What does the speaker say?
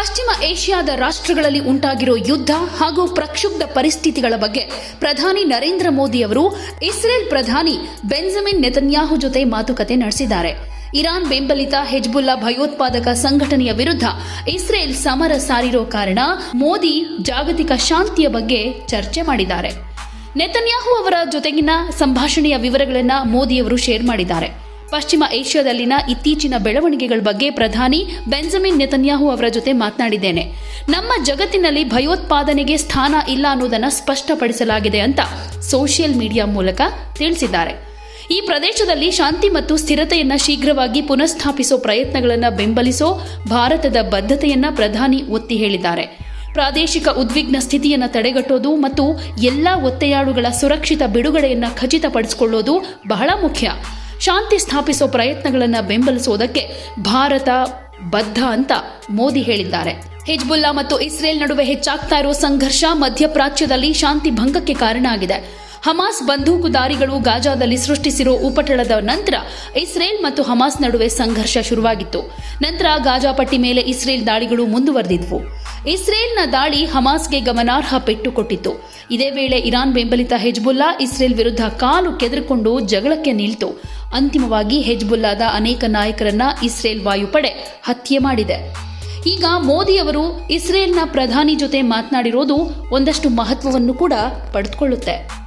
ಪಶ್ಚಿಮ ಏಷ್ಯಾದ ರಾಷ್ಟ್ರಗಳಲ್ಲಿ ಉಂಟಾಗಿರೋ ಯುದ್ಧ ಹಾಗೂ ಪ್ರಕ್ಷುಬ್ಧ ಪರಿಸ್ಥಿತಿಗಳ ಬಗ್ಗೆ ಪ್ರಧಾನಿ ನರೇಂದ್ರ ಮೋದಿ ಅವರು ಇಸ್ರೇಲ್ ಪ್ರಧಾನಿ ಬೆಂಜಮಿನ್ ನೆತನ್ಯಾಹು ಜೊತೆ ಮಾತುಕತೆ ನಡೆಸಿದ್ದಾರೆ. ಇರಾನ್ ಬೆಂಬಲಿತ ಹೆಜ್ಬುಲ್ಲಾ ಭಯೋತ್ಪಾದಕ ಸಂಘಟನೆಯ ವಿರುದ್ಧ ಇಸ್ರೇಲ್ ಸಮರ ಸಾರಿರೋ ಕಾರಣ ಮೋದಿ ಜಾಗತಿಕ ಶಾಂತಿಯ ಬಗ್ಗೆ ಚರ್ಚೆ ಮಾಡಿದ್ದಾರೆ. ನೆತನ್ಯಾಹು ಅವರ ಜೊತೆಗಿನ ಸಂಭಾಷಣೆಯ ವಿವರಗಳನ್ನು ಮೋದಿಯವರು ಶೇರ್ ಮಾಡಿದ್ದಾರೆ. ಪಶ್ಚಿಮ ಏಷ್ಯಾದಲ್ಲಿನ ಇತ್ತೀಚಿನ ಬೆಳವಣಿಗೆಗಳ ಬಗ್ಗೆ ಪ್ರಧಾನಿ ಬೆಂಜಮಿನ್ ನೆತನ್ಯಾಹು ಅವರ ಜೊತೆ ಮಾತನಾಡಿದ್ದೇನೆ. ನಮ್ಮ ಜಗತ್ತಿನಲ್ಲಿ ಭಯೋತ್ಪಾದನೆಗೆ ಸ್ಥಾನ ಇಲ್ಲ ಅನ್ನೋದನ್ನು ಸ್ಪಷ್ಟಪಡಿಸಲಾಗಿದೆ ಅಂತ ಸೋಷಿಯಲ್ ಮೀಡಿಯಾ ಮೂಲಕ ತಿಳಿಸಿದ್ದಾರೆ. ಈ ಪ್ರದೇಶದಲ್ಲಿ ಶಾಂತಿ ಮತ್ತು ಸ್ಥಿರತೆಯನ್ನು ಶೀಘ್ರವಾಗಿ ಪುನಃಸ್ಥಾಪಿಸೋ ಪ್ರಯತ್ನಗಳನ್ನು ಬೆಂಬಲಿಸೋ ಭಾರತದ ಬದ್ಧತೆಯನ್ನು ಪ್ರಧಾನಿ ಒತ್ತಿ ಹೇಳಿದ್ದಾರೆ. ಪ್ರಾದೇಶಿಕ ಉದ್ವಿಗ್ನ ಸ್ಥಿತಿಯನ್ನು ತಡೆಗಟ್ಟೋದು ಮತ್ತು ಎಲ್ಲ ಒತ್ತೆಯಾಳುಗಳ ಸುರಕ್ಷಿತ ಬಿಡುಗಡೆಯನ್ನು ಖಚಿತಪಡಿಸಿಕೊಳ್ಳೋದು ಬಹಳ ಮುಖ್ಯ. ಶಾಂತಿ ಸ್ಥಾಪಿಸುವ ಪ್ರಯತ್ನಗಳನ್ನು ಬೆಂಬಲಿಸುವುದಕ್ಕೆ ಭಾರತ ಬದ್ಧ ಅಂತ ಮೋದಿ ಹೇಳಿದ್ದಾರೆ. ಹಿಜ್ಬುಲ್ಲಾ ಮತ್ತು ಇಸ್ರೇಲ್ ನಡುವೆ ಹೆಚ್ಚಾಗ್ತಾ ಇರುವ ಸಂಘರ್ಷ ಮಧ್ಯಪ್ರಾಚ್ಯದಲ್ಲಿ ಶಾಂತಿ ಭಂಗಕ್ಕೆ ಕಾರಣ ಆಗಿದೆ. ಹಮಾಸ್ ಬಂದೂಕುದಾರಿಗಳು ಗಾಜಾದಲ್ಲಿ ಸೃಷ್ಟಿಸಿರೋ ಉಪಟಳದ ನಂತರ ಇಸ್ರೇಲ್ ಮತ್ತು ಹಮಾಸ್ ನಡುವೆ ಸಂಘರ್ಷ ಶುರುವಾಗಿತ್ತು. ನಂತರ ಗಾಜಾ ಪಟ್ಟಿ ಮೇಲೆ ಇಸ್ರೇಲ್ ದಾಳಿಗಳು ಮುಂದುವರೆದಿದ್ವು. ಇಸ್ರೇಲ್ನ ದಾಳಿ ಹಮಾಸ್ಗೆ ಗಮನಾರ್ಹ ಪೆಟ್ಟು ಕೊಟ್ಟಿತ್ತು. ಇದೇ ವೇಳೆ ಇರಾನ್ ಬೆಂಬಲಿತ ಹೆಜ್ಬುಲ್ಲಾ ಇಸ್ರೇಲ್ ವಿರುದ್ಧ ಕಾಲು ಕೆದರಿಕೊಂಡು ಜಗಳಕ್ಕೆ ನಿಲ್ತು. ಅಂತಿಮವಾಗಿ ಹೆಜ್ಬುಲ್ಲಾದ ಅನೇಕ ನಾಯಕರನ್ನ ಇಸ್ರೇಲ್ ವಾಯುಪಡೆ ಹತ್ಯೆ ಮಾಡಿದೆ. ಈಗ ಮೋದಿಯವರು ಇಸ್ರೇಲ್ನ ಪ್ರಧಾನಿ ಜೊತೆ ಮಾತನಾಡಿರೋದು ಒಂದಷ್ಟು ಮಹತ್ವವನ್ನು ಕೂಡ ಪಡೆದುಕೊಳ್ಳುತ್ತೆ.